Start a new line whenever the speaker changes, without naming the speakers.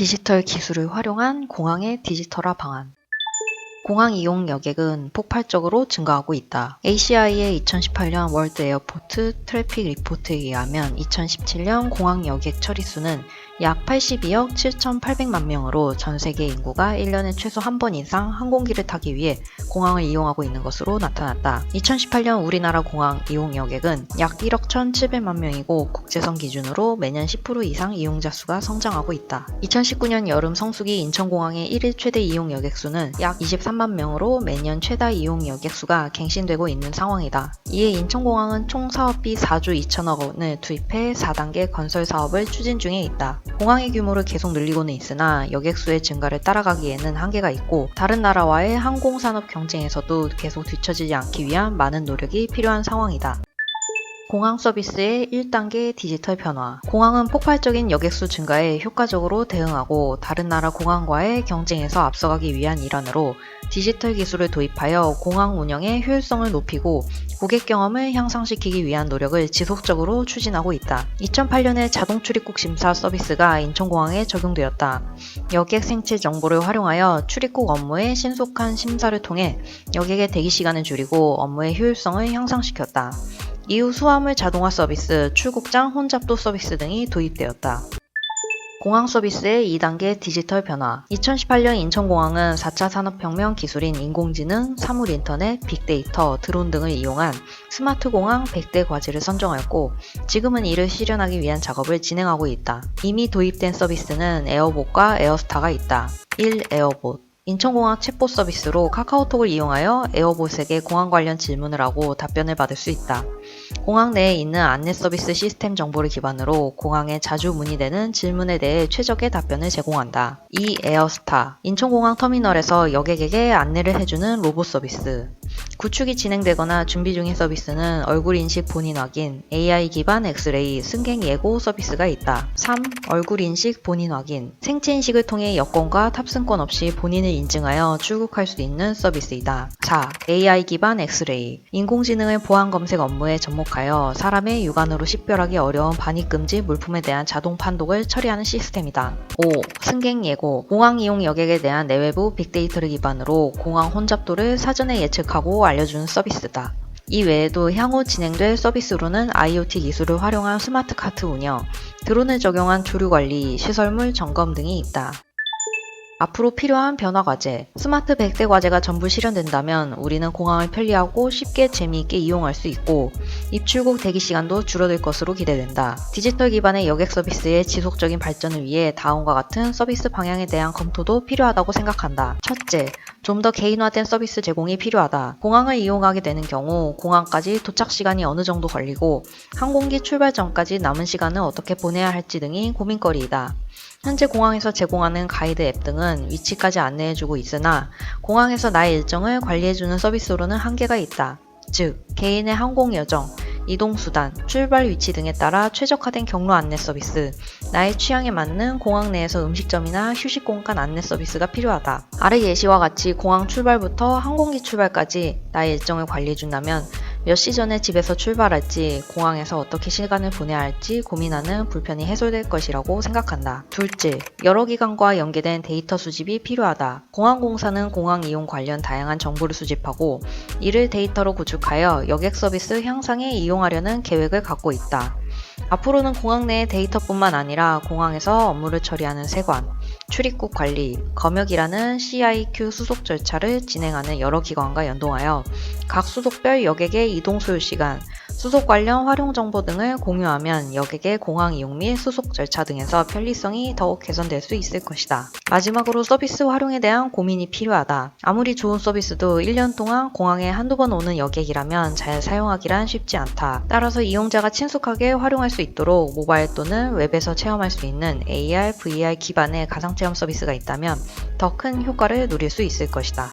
디지털 기술을 활용한 공항의 디지털화 방안. 공항 이용 여객은 폭발적으로 증가하고 있다. ACI의 2018년 월드 에어포트 트래픽 리포트에 의하면 2017년 공항 여객 처리 수는 약 82억 7,800만 명으로 전 세계 인구가 1년에 최소 한 번 이상 항공기를 타기 위해 공항을 이용하고 있는 것으로 나타났다. 2018년 우리나라 공항 이용 여객은 약 1억 1,700만 명이고 국제선 기준으로 매년 10% 이상 이용자 수가 성장하고 있다. 2019년 여름 성수기 인천공항의 1일 최대 이용 여객 수는 약 23만 명으로 매년 최다 이용 여객 수가 갱신되고 있는 상황이다. 이에 인천공항은 총 사업비 4조 2천억 원을 투입해 4단계 건설 사업을 추진 중에 있다. 공항의 규모를 계속 늘리고는 있으나 여객 수의 증가를 따라가기에는 한계가 있고 다른 나라와의 항공산업 경쟁에서도 계속 뒤처지지 않기 위한 많은 노력이 필요한 상황이다. 공항 서비스의 1단계 디지털 변화. 공항은 폭발적인 여객수 증가에 효과적으로 대응하고 다른 나라 공항과의 경쟁에서 앞서가기 위한 일환으로 디지털 기술을 도입하여 공항 운영의 효율성을 높이고 고객 경험을 향상시키기 위한 노력을 지속적으로 추진하고 있다. 2008년에 자동 출입국 심사 서비스가 인천공항에 적용되었다. 여객 생체 정보를 활용하여 출입국 업무의 신속한 심사를 통해 여객의 대기 시간을 줄이고 업무의 효율성을 향상시켰다. 이후 수화물 자동화 서비스, 출국장 혼잡도 서비스 등이 도입되었다. 공항 서비스의 2단계 디지털 변화. 2018년 인천공항은 4차 산업혁명 기술인 인공지능, 사물인터넷, 빅데이터, 드론 등을 이용한 스마트 공항 100대 과제를 선정하였고, 지금은 이를 실현하기 위한 작업을 진행하고 있다. 이미 도입된 서비스는 에어봇과 에어스타가 있다. 1. 에어봇. 인천공항 챗봇 서비스로 카카오톡을 이용하여 에어봇에게 공항 관련 질문을 하고 답변을 받을 수 있다. 공항 내에 있는 안내 서비스 시스템 정보를 기반으로 공항에 자주 문의되는 질문에 대해 최적의 답변을 제공한다. 2. 에어스타. 인천공항 터미널에서 여객에게 안내를 해주는 로봇 서비스. 구축이 진행되거나 준비 중인 서비스는 얼굴 인식 본인 확인, AI 기반 엑스레이, 승객 예고 서비스가 있다. 3. 얼굴 인식 본인 확인. 생체 인식을 통해 여권과 탑승권 없이 본인을 인증하여 출국할 수 있는 서비스이다. 4. AI 기반 엑스레이. 인공지능의 보안 검색 업무에 접목하여 사람의 육안으로 식별하기 어려운 반입 금지 물품에 대한 자동 판독을 처리하는 시스템이다. 5. 승객 예고. 공항 이용 여객에 대한 내외부 빅데이터를 기반으로 공항 혼잡도를 사전에 예측하고 알려주는 서비스다. 이 외에도 향후 진행될 서비스로는 IoT 기술을 활용한 스마트 카트 운영, 드론을 적용한 조류 관리, 시설물 점검 등이 있다. 앞으로 필요한 변화 과제. 스마트 100대 과제가 전부 실현된다면 우리는 공항을 편리하고 쉽게 재미있게 이용할 수 있고 입출국 대기 시간도 줄어들 것으로 기대된다. 디지털 기반의 여객 서비스의 지속적인 발전을 위해 다음과 같은 서비스 방향에 대한 검토도 필요하다고 생각한다. 첫째, 좀 더 개인화된 서비스 제공이 필요하다. 공항을 이용하게 되는 경우 공항까지 도착 시간이 어느 정도 걸리고 항공기 출발 전까지 남은 시간을 어떻게 보내야 할지 등이 고민거리이다. 현재 공항에서 제공하는 가이드 앱 등은 위치까지 안내해주고 있으나 공항에서 나의 일정을 관리해주는 서비스로는 한계가 있다. 즉, 개인의 항공 여정, 이동 수단, 출발 위치 등에 따라 최적화된 경로 안내 서비스, 나의 취향에 맞는 공항 내에서 음식점이나 휴식 공간 안내 서비스가 필요하다. 아래 예시와 같이 공항 출발부터 항공기 출발까지 나의 일정을 관리해준다면 몇 시 전에 집에서 출발할지 공항에서 어떻게 시간을 보내야 할지 고민하는 불편이 해소될 것이라고 생각한다. 둘째, 여러 기관과 연계된 데이터 수집이 필요하다. 공항공사는 공항 이용 관련 다양한 정보를 수집하고 이를 데이터로 구축하여 여객 서비스 향상에 이용하려는 계획을 갖고 있다. 앞으로는 공항 내의 데이터뿐만 아니라 공항에서 업무를 처리하는 세관, 출입국 관리, 검역이라는 CIQ 수속 절차를 진행하는 여러 기관과 연동하여 각 수속별 여객의 이동 소요 시간, 수속 관련 활용 정보 등을 공유하면 여객의 공항 이용 및 수속 절차 등에서 편리성이 더욱 개선될 수 있을 것이다. 마지막으로 서비스 활용에 대한 고민이 필요하다. 아무리 좋은 서비스도 1년 동안 공항에 한두 번 오는 여객이라면 잘 사용하기란 쉽지 않다. 따라서 이용자가 친숙하게 활용할 수 있도록 모바일 또는 웹에서 체험할 수 있는 AR, VR 기반의 가상 체험 서비스가 있다면 더 큰 효과를 누릴 수 있을 것이다.